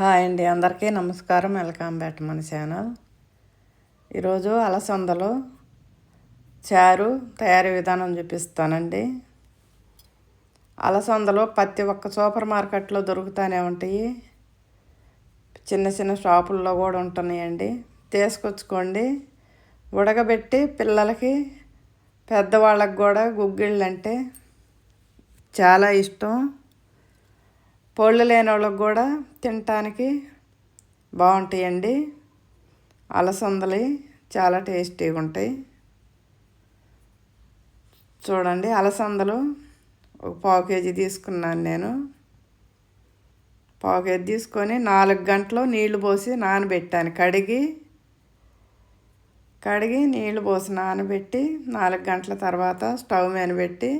Hi అండి అందరికీ నమస్కారం. వెల్కమ్ బ్యాక్ మన ఛానల్. ఈరోజు అలసందలు చారు తయారీ విధానం చూపిస్తానండి. అలసందలు ప్రతి ఒక్క సూపర్ మార్కెట్లో దొరుకుతూనే ఉంటాయి. చిన్న చిన్న షాపుల్లో కూడా ఉంటున్నాయండి. తీసుకొచ్చుకోండి. ఉడకబెట్టి పిల్లలకి పెద్దవాళ్ళకి కూడా గుగ్గిళ్ళు అంటే చాలా ఇష్టం. పళ్ళు లేని వాళ్ళకి కూడా తినటానికి బాగుంటాయండి. అలసందలు చాలా టేస్టీగా ఉంటాయి. చూడండి అలసందలు ఒక పావు కేజీ తీసుకున్నాను నేను. పావు కేజీ తీసుకొని నాలుగు గంటలు నీళ్ళు పోసి నానబెట్టాను. కడిగి కడిగి నీళ్ళు పోసి నానబెట్టి నాలుగు గంటల తర్వాత స్టవ్ మీద పెట్టి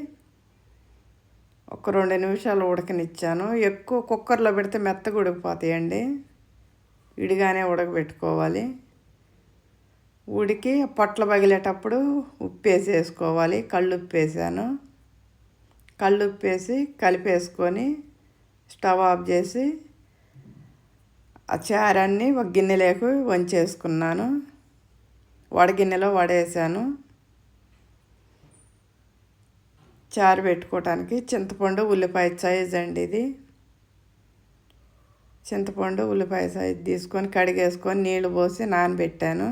ఒక రెండు నిమిషాలు ఉడకనిచ్చాను. ఎక్కువ కుక్కర్లో పెడితే మెత్తగా ఉడికిపోతాయండి. విడిగానే ఉడకబెట్టుకోవాలి. ఉడికి పొట్ల పగిలేటప్పుడు ఉప్పు వేసేసుకోవాలి. కళ్ళు ఉప్పు వేసాను కళ్ళు ఉప్పు వేసి కలిపేసుకొని స్టవ్ ఆఫ్ చేసి ఆ చారాన్ని ఒక గిన్నెలోకి వంచేసుకున్నాను. వడగిన్నెలో వడేసాను. చారు పెట్టుకోవటానికి చింతపండు ఉల్లిపాయ సైజ్ అండి ఇది. చింతపండు ఉల్లిపాయ సైజ్ తీసుకొని కడిగేసుకొని నీళ్ళు పోసి నానబెట్టాను.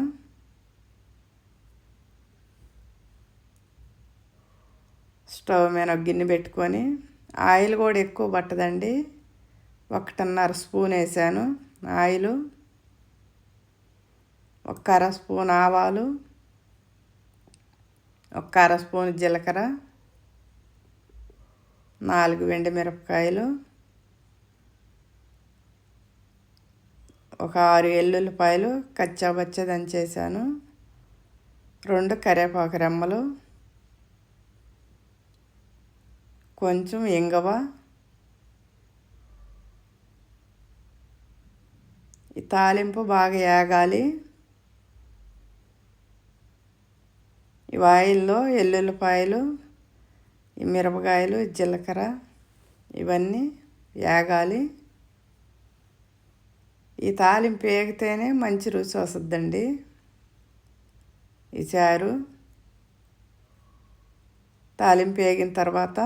స్టవ్ మీద ఒక గిన్నె పెట్టుకొని ఆయిల్ కూడా ఎక్కువ పట్టదండి. ఒకటిన్నర స్పూన్ వేసాను ఆయిల్. ఒక అర స్పూన్ ఆవాలు. ఒక అర స్పూన్ జీలకర్ర. నాలుగు వెండి మిరపకాయలు ఒక ఆరు ఎల్లుల్లిపాయలు కచ్చాబచ్చ దంచేసాను రెండు కరివేపాకు రెమ్మలు కొంచెం ఇంగవ ఈ తాలింపు బాగా ఏగాలి. ఈ ఆయిల్లో ఎల్లుల్లిపాయలు ఈ మిరపకాయలు జీలకర్ర ఇవన్నీ వేగాలి ఈ తాలింపు వేగితేనే మంచి రుచి వస్తుందండి. ఈ చారు తాలింపు వేగిన తర్వాత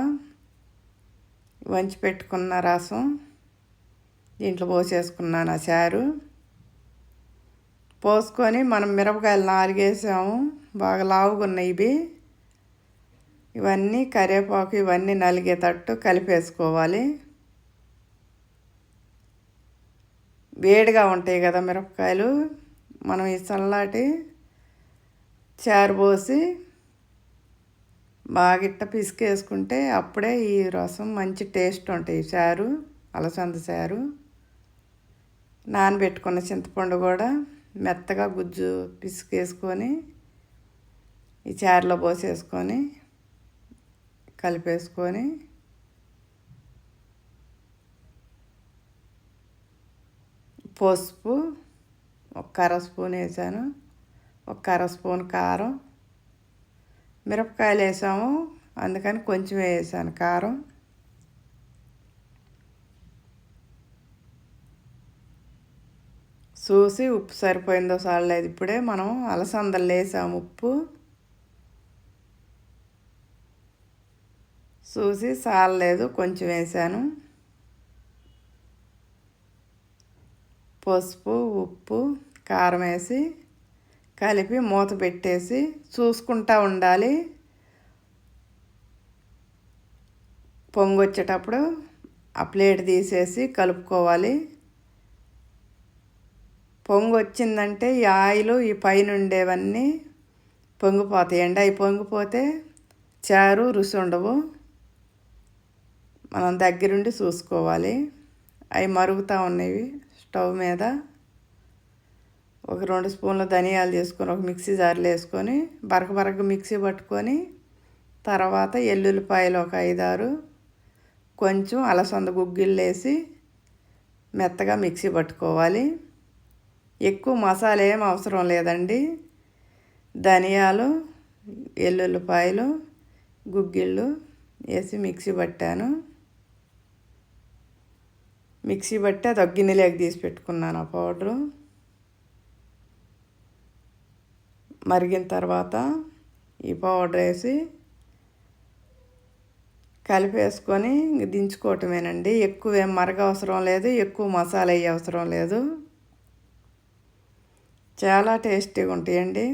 వంచి పెట్టుకున్న రసం దీంట్లో పోసేసుకున్నాను ఆ చారు. పోసుకొని మనం మిరపకాయలు నాలుగేసాము బాగా లావుగా ఉన్నాయి ఇవి. ఇవన్నీ కరివేపాకు ఇవన్నీ నలిగేటట్టు కలిపేసుకోవాలి. వేడిగా ఉంటాయి కదా మిరపకాయలు. మనం ఈ చల్లాటి చారు పోసి బాగిట్ట పిసికేసుకుంటే అప్పుడే ఈ రసం మంచి టేస్ట్ ఉంటాయి. చారు అలసంద చారు నానబెట్టుకున్న చింతపండు కూడా మెత్తగా గుజ్జు పిసికేసుకొని ఈ చారులో పోసేసుకొని కలిపేసుకొని పసుపు ఒక కర స్పూన్ వేసాను ఒక కర స్పూన్ కారం. మిరపకాయలు వేసాము అందుకని కొంచెం వేసాను కారం. చూసి ఉప్పు సరిపోయిందో చాలేదు ఇప్పుడే మనం అలసందలు వేసాము ఉప్పు. చూసి సాలలేదు కొంచెం వేసాను. పసుపు ఉప్పు కారం వేసి కలిపి మూత పెట్టేసి చూసుకుంటా ఉండాలి. పొంగొచ్చేటప్పుడు ఆ ప్లేట్ తీసేసి కలుపుకోవాలి. పొంగు వచ్చిందంటే ఈ ఆయిల్ ఈ పైన ఉండేవన్నీ పొంగిపోతాయండి అవి పొంగిపోతే చారు రుచి ఉండవు. మనం దగ్గరుండి చూసుకోవాలి. అవి మరుగుతూ ఉన్నాయి స్టవ్ మీద ఒక రెండు స్పూన్ల ధనియాలు తీసుకొని ఒక మిక్సీ జార్లు వేసుకొని బరక బరక మిక్సీ పట్టుకొని తర్వాత ఎల్లుల్లిపాయలు ఒక ఐదారు కొంచెం అలసంద గుగ్గిళ్ళు వేసి మెత్తగా మిక్సీ పట్టుకోవాలి. ఎక్కువ మసాలా ఏం అవసరం లేదండి. ధనియాలు ఎల్లుల్లిపాయలు గుగ్గిళ్ళు వేసి మిక్సీ పట్టాను. మిక్సీ బట్టి అది ఒక గిన్నెలోకి తీసి పెట్టుకున్నాను ఆ పౌడరు. మరిగిన తర్వాత ఈ పౌడర్ వేసి కలిపేసుకొని దించుకోవటమేనండి. ఎక్కువ ఏం మరగ అవసరం లేదు ఎక్కువ మసాలా వేయ అవసరం లేదు. చాలా టేస్టీగా ఉంటాయండి.